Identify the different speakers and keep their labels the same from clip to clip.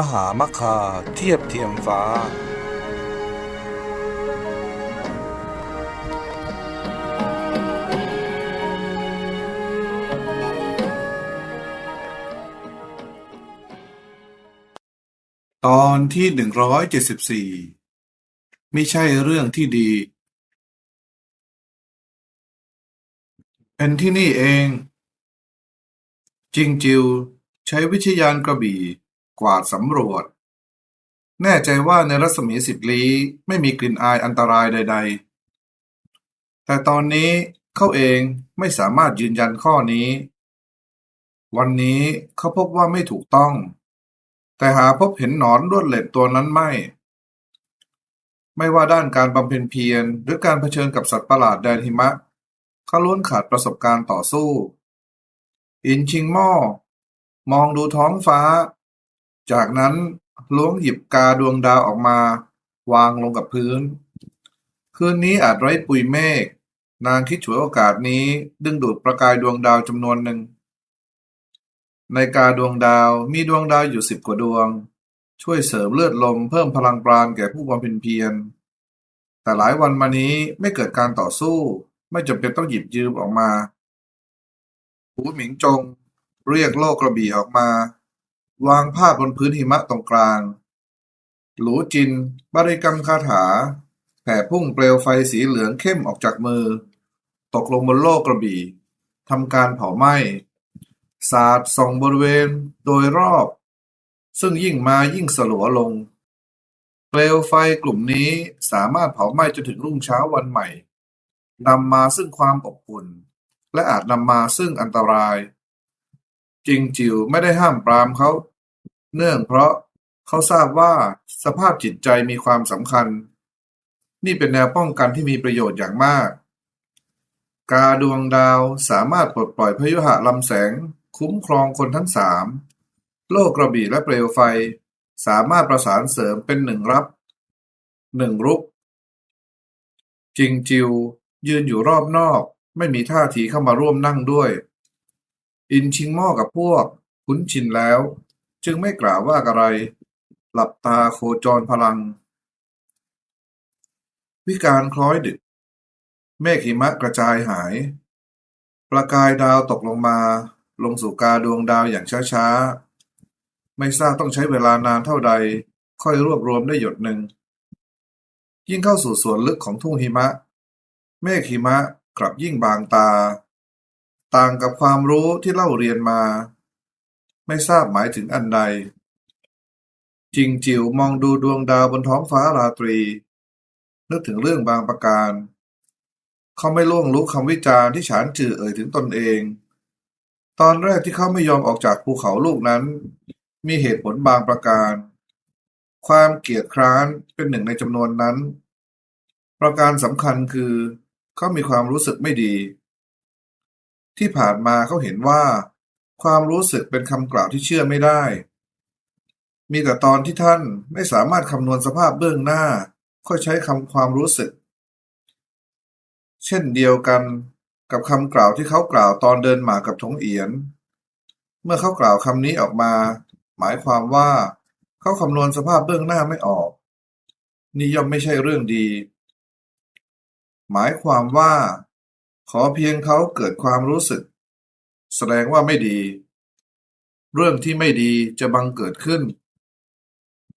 Speaker 1: มหามคาเทียบเทียมฟ้า
Speaker 2: ตอนที่หนึ่งร้อยเจ็ดสิบสี่ไม่ใช่เรื่องที่ดี เป็นที่นี่เอง จิงจิว ใช้วิทยานกระบี่ กวาดสำรวจ แน่ใจว่าในรัศมีสิบลี้ไม่มีกลิ่นอายอันตรายใด ๆ แต่ตอนนี้เขาเองไม่สามารถยืนยันข้อนี้ วันนี้เขาพบว่าไม่ถูกต้อง แต่หาพบเห็นหนอนลวดเหล็กตัวนั้นไม่ ไม่ว่าด้านการบำเพ็ญเพียรหรือการเผชิญกับสัตว์ประหลาดแดนหิมะเขาล้วนขาดประสบการณ์ต่อสู้ อินชิงหม้อมองดูท้องฟ้า จากนั้นล้วงหยิบกาดวงดาวออกมา วางลงกับพื้น คืนนี้อาจไร้ปุยเมฆนางคิดฉวยโอกาสนี้ ดึงดูดประกายดวงดาวจำนวนหนึ่ง ในกาดวงดาวมีดวงดาวอยู่สิบกว่าดวง ช่วยเสริมเลือดลมเพิ่มพลังปราณแก่ผู้บำเพ็ญเพียรแต่หลายวันมานี้ไม่เกิดการต่อสู้ ไม่จำเป็นต้องหยิบยืมออกมา หูหมิงจง เรียกโลกกระบี่ออกมา วางผ้าบนพื้นหิมะตรงกลาง หลูจิน บริกรรมคาถา แผ่พุ่งเปลวไฟสีเหลืองเข้มออกจากมือ ตกลงบนโลกกระบี่ทำการเผาไหม้ สาดส่องบริเวณโดยรอบ ซึ่งยิ่งมายิ่งสลัวลง เปลวไฟกลุ่มนี้สามารถเผาไหม้จนถึงรุ่งเช้าวันใหม่นำมาซึ่งความอบอุ่น และอาจนำมาซึ่งอันตราย จริงจิวไม่ได้ห้ามปรามเขา เนื่องเพราะเขาทราบว่าสภาพจิตใจมีความสำคัญ นี่เป็นแนวป้องกันที่มีประโยชน์อย่างมาก กาดวงดาวสามารถปลดปล่อยพยุหะลำแสง คุ้มครองคนทั้งสามโลกกระบี่และเปลวไฟ สามารถประสานเสริมเป็นหนึ่งรับหนึ่งรุก จิงจิว ยืนอยู่รอบนอก ไม่มีท่าทีเข้ามาร่วมนั่งด้วย อินชิงหม้อกับพวก คุ้นชินแล้ว จึงไม่กล่าวว่าอะไร หลับตาโคจรพลัง วิการคล้อยดึก เมฆหิมะกระจายหาย ประกายดาวตกลงมา ลงสู่กาดวงดาวอย่างช้าๆ ไม่ทราบต้องใช้เวลานานเท่าใด ค่อยรวบรวมได้หยดหนึ่ง ยิ่งเข้าสู่ส่วนลึกของทุ่งหิมะ เมฆหิมะกลับยิ่งบางตา ต่างกับความรู้ที่เล่าเรียนมา ไม่ทราบหมายถึงอันใด จิงจิ๋วมองดูดวงดาวบนท้องฟ้าราตรี นึกถึงเรื่องบางประการ เขาไม่ล่วงรู้คำวิจารณ์ที่ฉานจือเอ่ยถึงตนเอง ตอนแรกที่เขาไม่ยอมออกจากภูเขาลูกนั้น มีเหตุผลบางประการ ความเกลียดคร้านเป็นหนึ่งในจำนวนนั้น ประการสำคัญคือ เขามีความรู้สึกไม่ดี ที่ผ่านมาเขาเห็นว่า ความรู้สึกเป็นคำกล่าวที่เชื่อไม่ได้ มีแต่ตอนที่ท่านไม่สามารถคำนวณสภาพเบื้องหน้า ค่อยใช้คำความรู้สึก เช่นเดียวกันกับคำกล่าวที่เขากล่าวตอนเดินหมากับทงเอียน เมื่อเขากล่าวคำนี้ออกมา หมายความว่าเขาคำนวณสภาพเบื้องหน้าไม่ออก นี่ย่อมไม่ใช่เรื่องดี หมายความว่า ขอเพียงเขาเกิดความรู้สึก แสดงว่าไม่ดี เรื่องที่ไม่ดีจะบังเกิดขึ้น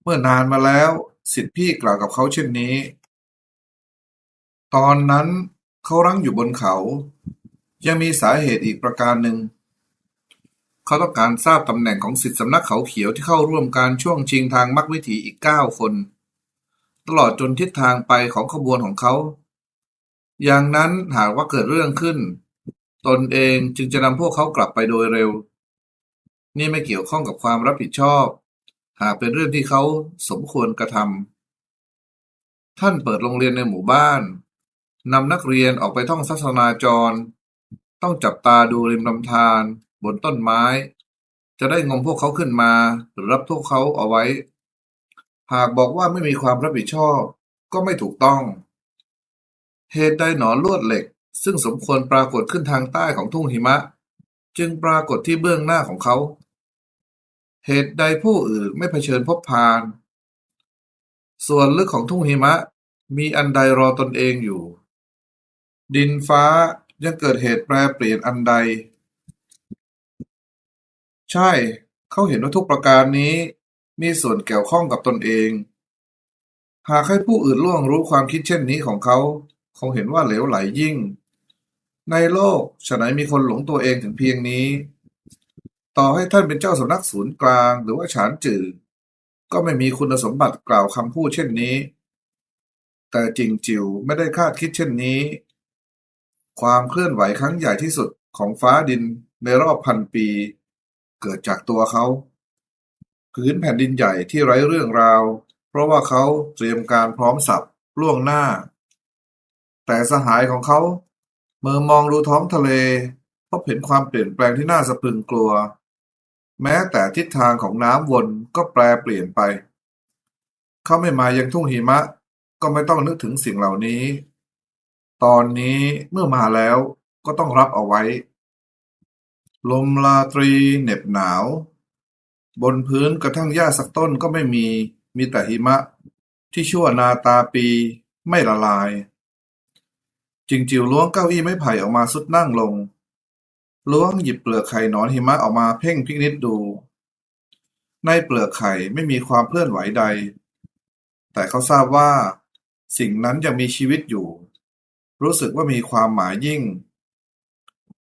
Speaker 2: เมื่อนานมาแล้วสิทธิพี่กล่าวกับเขาเช่นนี้ ตอนนั้นเขารั้งอยู่บนเขา ยังมีสาเหตุอีกประการหนึ่ง เขาต้องการทราบตำแหน่งของสิทธิสำนักเขาเขียวที่เข้าร่วมการช่วงชิงทางมักวิถีอีกเก้าคน ตลอดจนทิศทางไปของขบวนของเขา อย่างนั้นหากว่าเกิดเรื่องขึ้น ตนเองจึงจะนำพวกเขากลับไปโดยเร็ว นี่ไม่เกี่ยวข้องกับความรับผิดชอบ หากเป็นเรื่องที่เขาสมควรกระทำท่านเปิดโรงเรียนในหมู่บ้านนำนักเรียนออกไปท่องศาสนาจร ต้องจับตาดูริมลำธารบนต้นไม้ จะได้งมพวกเขาขึ้นมาหรือรับพวกเขาเอาไว้ หากบอกว่าไม่มีความรับผิดชอบก็ไม่ถูกต้อง เหตุใดหนอนลวดเหล็ก ซึ่งสมควรปรากฏขึ้นทางใต้ของทุ่งหิมะ จึงปรากฏที่เบื้องหน้าของเขา เหตุใดผู้อื่นไม่เผชิญพบพาน ส่วนลึกของทุ่งหิมะมีอันใดรอตนเองอยู่ ดินฟ้ายังเกิดเหตุแปรเปลี่ยนอันใด ใช่ เขาเห็นว่าทุกประการนี้มีส่วนเกี่ยวข้องกับตนเอง หากให้ผู้อื่นล่วงรู้ความคิดเช่นนี้ของเขา คงเห็นว่าเหลวไหลยิ่ง ในโลกฉะไหนมีคนหลงตัวเองถึงเพียงนี้ ต่อให้ท่านเป็นเจ้าสำนักศูนย์กลาง หรือว่าฉานจือก็ไม่มีคุณสมบัติกล่าวคำพูดเช่นนี้ แต่จริงจิวไม่ได้คาดคิดเช่นนี้ ความเคลื่อนไหวครั้งใหญ่ที่สุดของฟ้าดินในรอบพันปี เกิดจากตัวเขาพื้นแผ่นดินใหญ่ที่ไร้เรื่องราว เพราะว่าเขาเตรียมการพร้อมสับล่วงหน้า แต่สหายของเขาเมื่อมองดูท้องทะเล พบเห็นความเปลี่ยนแปลงที่น่าสะพรึงกลัว แม้แต่ทิศทางของน้ำวนก็แปรเปลี่ยนไป เขาไม่มายังทุ่งหิมะ ก็ไม่ต้องนึกถึงสิ่งเหล่านี้ ตอนนี้เมื่อมาแล้วก็ต้องรับเอาไว้ ลมลาตรีเหน็บหนาว บนพื้นกระทั่งหญ้าสักต้นก็ไม่มี มีแต่หิมะ ที่ชั่วนาตาปีไม่ละลาย จิงจิวล้วงเก้าอี้ไม้ไผ่ออกมาสุดนั่งลง ล้วงหยิบเปลือกไข่หนอนหิมะออกมาเพ่งพินิษดู ในเปลือกไข่ไม่มีความเคลื่อนไหวใด แต่เขาทราบว่า สิ่งนั้นยังมีชีวิตอยู่ รู้สึกว่ามีความหมายยิ่ง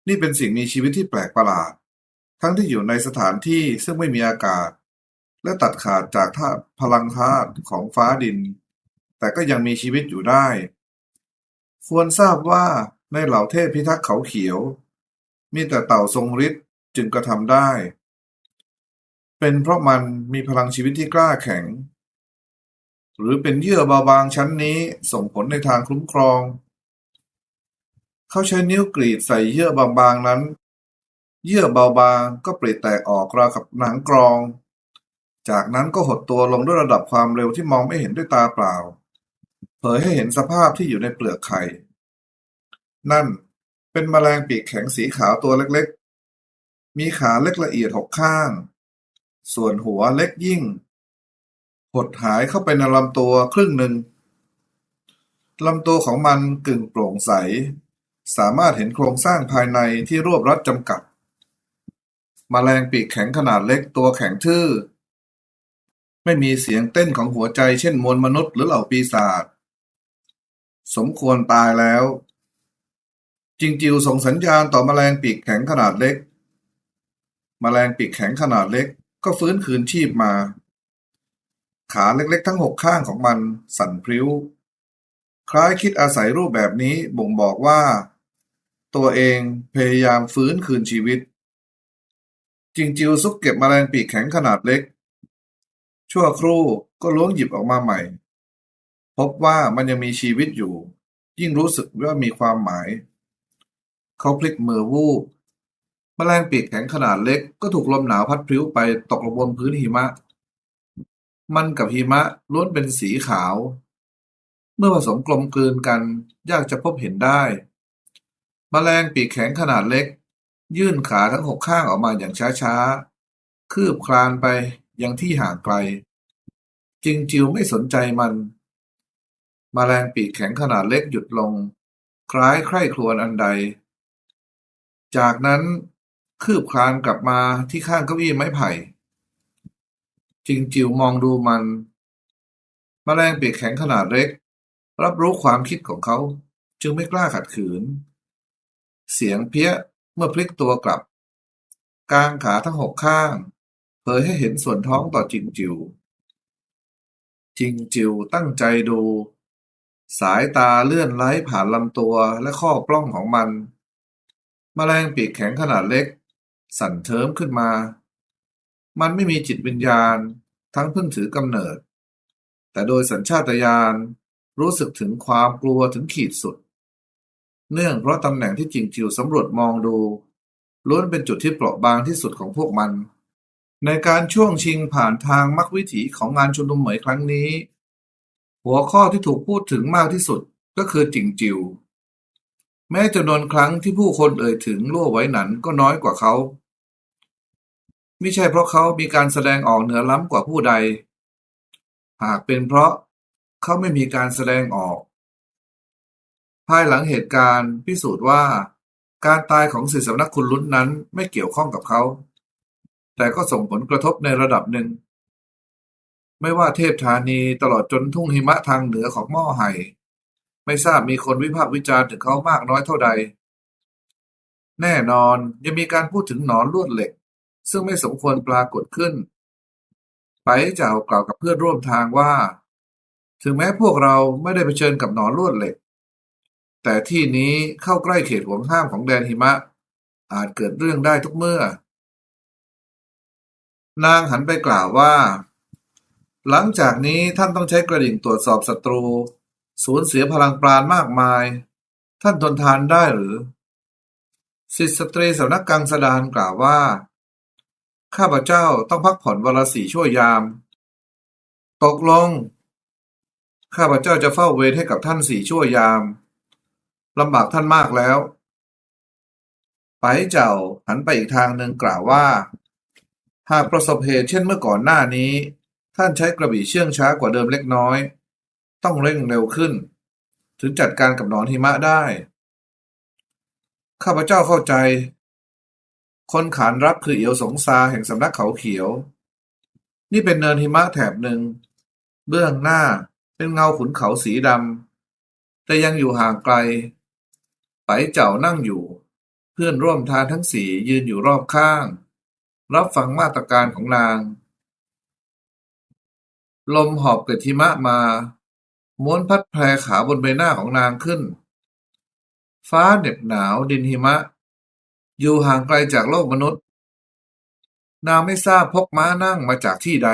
Speaker 2: นี่เป็นสิ่งมีชีวิตที่แปลกประหลาด ทั้งที่อยู่ในสถานที่ซึ่งไม่มีอากาศ และตัดขาดจากธาตุพลังธาตุของฟ้าดิน แต่ก็ยังมีชีวิตอยู่ได้ ควรทราบว่าในเหล่าเทพพิทักษ์เขาเขียว มีแต่เต่าทรงฤทธิ์จึงกระทำได้ เป็นเพราะมันมีพลังชีวิตที่กล้าแข็ง หรือเป็นเยื่อเบาบางชั้นนี้ส่งผลในทางคุ้มครอง เขาใช้นิ้วกรีดใส่เยื่อบางๆนั้น เยื่อเบาบางก็ปริแตกออกราวกับหนังกรอง จากนั้นก็หดตัวลงด้วยระดับความเร็วที่มองไม่เห็นด้วยตาเปล่า เผยให้เห็นสภาพที่อยู่ในเปลือกไข่ นั่นเป็นแมลงปีกแข็งสีขาวตัวเล็กๆ มีขาเล็กละเอียดหกข้าง ส่วนหัวเล็กยิ่ง หดหายเข้าไปในลำตัวครึ่งหนึ่งลำตัวของมันกึ่งโปร่งใส สามารถเห็นโครงสร้างภายในที่รวบรัดจำกัดแมลงปีกแข็งขนาดเล็กตัวแข็งทื่อ ไม่มีเสียงเต้นของหัวใจเช่นมวลมนุษย์หรือเหล่าปีศาจ สมควรตายแล้ว จิงจิวส่งสัญญาณต่อแมลงปีกแข็งขนาดเล็กแมลงปีกแข็งขนาดเล็ก ก็ฟื้นคืนชีพมา ขาเล็กๆ ทั้งหกข้างของมันสั่นพริ้ว คล้ายคิดอาศัยรูปแบบนี้บ่งบอกว่า ตัวเองพยายามฟื้นคืนชีวิต จิงจิวซุกเก็บแมลงปีกแข็งขนาดเล็ก ชั่วครู่ก็ล้วงหยิบออกมาใหม่ พบว่ามันยังมีชีวิตอยู่ ยิ่งรู้สึกว่ามีความหมาย เขาพลิกมือวูบแมลงปีกแข็งขนาดเล็กก็ถูกลมหนาวพัดพลิ้วไปตกลงบนพื้นหิมะ มันกับหิมะล้วนเป็นสีขาว เมื่อผสมกลมกลืนกันยากจะพบเห็นได้แมลงปีกแข็งขนาดเล็ก ยื่นขาทั้งหกข้างออกมาอย่างช้าๆ คืบคลานไปยังที่ห่างไกล จิงจิวไม่สนใจมัน แมลงปีกแข็งขนาดเล็กหยุดลง คล้ายใคร่ครวญอันใด จากนั้นคืบคลานกลับมาที่ข้างเก้าอี้ไม้ไผ่ จิงจิวมองดูมันแมลงปีกแข็งขนาดเล็ก รับรู้ความคิดของเขา จึงไม่กล้าขัดขืน เสียงเพี้ยเมื่อพลิกตัวกลับ กางขาทั้งหกข้าง เผยให้เห็นส่วนท้องต่อจิงจิวจิงจิวตั้งใจดู สายตาเลื่อนไล้ผ่านลำตัวและข้อปล้องของมันแมลงปีกแข็งขนาดเล็ก สั่นเทิมขึ้นมา มันไม่มีจิตวิญญาณ ทั้งเพิ่งถือกำเนิด แต่โดยสัญชาตญาณรู้สึกถึงความกลัวถึงขีดสุด เนื่องเพราะตำแหน่งที่จิงจิวสำรวจมองดู ล้วนเป็นจุดที่เปราะบางที่สุดของพวกมัน ในการช่วงชิงผ่านทางมรรควิถีของงานชุมนุมเหมยครั้งนี้ หัวข้อที่ถูกพูดถึงมากที่สุดก็คือจิงจิวแม้จำนวนครั้งที่ผู้คนเอ่ยถึงลั่วไว้หนันก็น้อยกว่าเขามิใช่เพราะเขามีการแสดงออกเหนือล้ำกว่าผู้ใด หากเป็นเพราะเขาไม่มีการแสดงออก ภายหลังเหตุการณ์พิสูจน์ว่า การตายของศิษย์สำนักคุณลุ้นนั้นไม่เกี่ยวข้องกับเขา แต่ก็ส่งผลกระทบในระดับหนึ่ง ไม่ว่าเทพธานีตลอดจนทุ่งหิมะทางเหนือของม่อไห่ ไม่ทราบมีคนวิพากษ์วิจารณ์ถึงเขามากน้อยเท่าใด แน่นอนยังมีการพูดถึงหนอนลวดเหล็ก ซึ่งไม่สมควรปรากฏขึ้น ไปเจ้ากล่าวกับเพื่อนร่วมทางว่า ถึงแม้พวกเราไม่ได้เผชิญกับหนอนลวดเหล็ก แต่ที่นี้เข้าใกล้เขตห่วงห้ามของแดนหิมะ อาจเกิดเรื่องได้ทุกเมื่อ นางหันไปกล่าวว่า หลังจากนี้ท่านต้องใช้กระดิ่งตรวจสอบศัตรู สูญเสียพลังปราณมากมาย ท่านทนทานได้หรือสิทธิสตรีสำนักกังสดานกล่าวว่า ข้าพเจ้าต้องพักผ่อนวันละสี่ชั่วยาม ตกลง ข้าพเจ้าจะเฝ้าเวรให้กับท่านสี่ชั่วยามลำบากท่านมากแล้ว ไปเจ้าหันไปอีกทางหนึ่งกล่าวว่า หากประสบเหตุเช่นเมื่อก่อนหน้านี้ ท่านใช้กระบี่เชื่องช้ากว่าเดิมเล็กน้อย ต้องเร่งเร็วขึ้น ถึงจัดการกับหนอนหิมะได้ ข้าพเจ้าเข้าใจ คนขานรับคือเอียวสงซาแห่งสำนักเขาเขียว นี่เป็นเนินหิมะแถบหนึ่ง เบื้องหน้าเป็นเงาขุนเขาสีดำแต่ยังอยู่ห่างไกลไปเจ้านั่งอยู่ เพื่อนร่วมทางทั้งสี่ยืนอยู่รอบข้าง รับฟังมาตรการของนาง ลมหอบเกล็ดหิมะมา ม้วนพัดแพรขาบนใบหน้าของนางขึ้น ฟ้าเหน็บหนาวดินหิมะ อยู่ห่างไกลจากโลกมนุษย์ นางไม่ทราบพกม้านั่งมาจากที่ใด